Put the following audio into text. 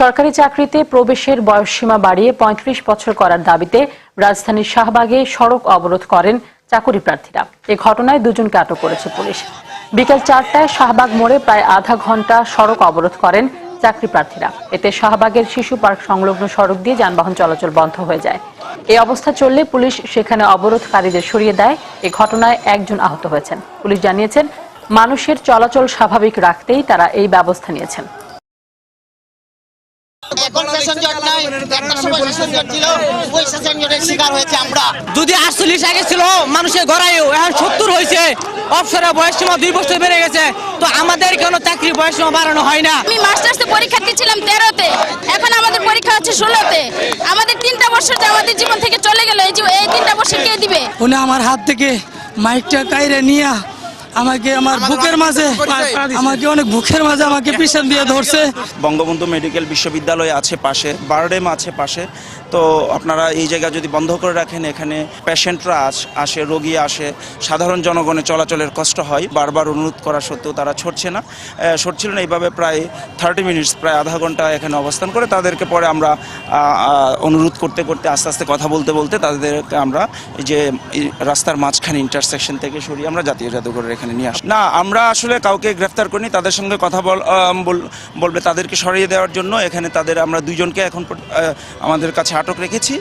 সরকারি চাকরিতে প্রবেশের বয়সসীমা বাড়িয়ে পঁয়ত্রিশ বছর করার দাবিতে রাজধানীর শাহবাগে সড়ক অবরোধ করেন চাকুরি প্রার্থীরা। এ ঘটনায় দুজনকে আটক করেছে পুলিশ। বিকেল চারটায় শাহবাগ মোড়ে প্রায় আধা ঘণ্টা সড়ক অবরোধ করেন চাকরি প্রার্থীরা। এতে শাহবাগের শিশু পার্ক সংলগ্ন সড়ক দিয়ে যানবাহন চলাচল বন্ধ হয়ে যায়। এই অবস্থা চললে পুলিশ সেখানে অবরোধকারীদের সরিয়ে দেয়। এ ঘটনায় একজন আহত হয়েছেন। পুলিশ জানিয়েছেন, মানুষের চলাচল স্বাভাবিক রাখতেই তারা এই ব্যবস্থা নিয়েছেন। এখন প্যাসেঞ্জার নাই একটা সময় প্যাসেঞ্জার ছিল ওই প্যাসেঞ্জারের শিকার হয়েছে আমরা। যদি আটচল্লিশ আগে ছিল মানুষের এখন সত্তর হয়েছে। অবসরের বয়স সীমা দুই বছর বেড়ে গেছে। তো আমাদের কেন চাকরির বয়স সীমা বাড়ানো হয় না। আমি মাস্টার্সে পরীক্ষা দিয়েছিলাম তেরোতে। এখন আমাদের পরীক্ষা হচ্ছে ষোলোতে। আমাদের তিনটা বছর যে আমাদের জীবন থেকে চলে গেল এই তিনটা বছর কে দিবে? উনি আমার হাত থেকে মাইকটা কাইরে নিয়ে আমাকে আমার বুকের মাঝে আমাকে অনেক বুকের মাঝে আমাকে পিছন দিয়ে ধরছে। বঙ্গবন্ধু মেডিকেল বিশ্ববিদ্যালয় আছে পাশে বারডেম আছে পাশে। তো আপনারা এই জায়গা যদি বন্ধ করে রাখেন এখানে পেশেন্টরা আসে রোগী আসে সাধারণ জনগণের চলাচলের কষ্ট হয়। বারবার অনুরোধ করা সত্ত্বেও তারা ছড়ছে না। সরছিল না এইভাবে প্রায় থার্টি মিনিটস প্রায় আধা ঘণ্টা এখানে অবস্থান করে তাদেরকে পরে আমরা অনুরোধ করতে করতে আস্তে আস্তে কথা বলতে বলতে তাদেরকে আমরা এই যে রাস্তার মাঝখানে ইন্টারসেকশন থেকে সরিয়ে আমরা জাতীয় জাদুঘরের এখানে নিয়ে আস না, আমরা আসলে কাউকে গ্রেফতার করিনি, তাদের সঙ্গে কথা বল বল- বলবে তাদেরকে সরিয়ে দেওয়ার জন্য। এখানে তাদের আমরা দুইজনকে এখন আমাদের কাছে আটক রেখেছি।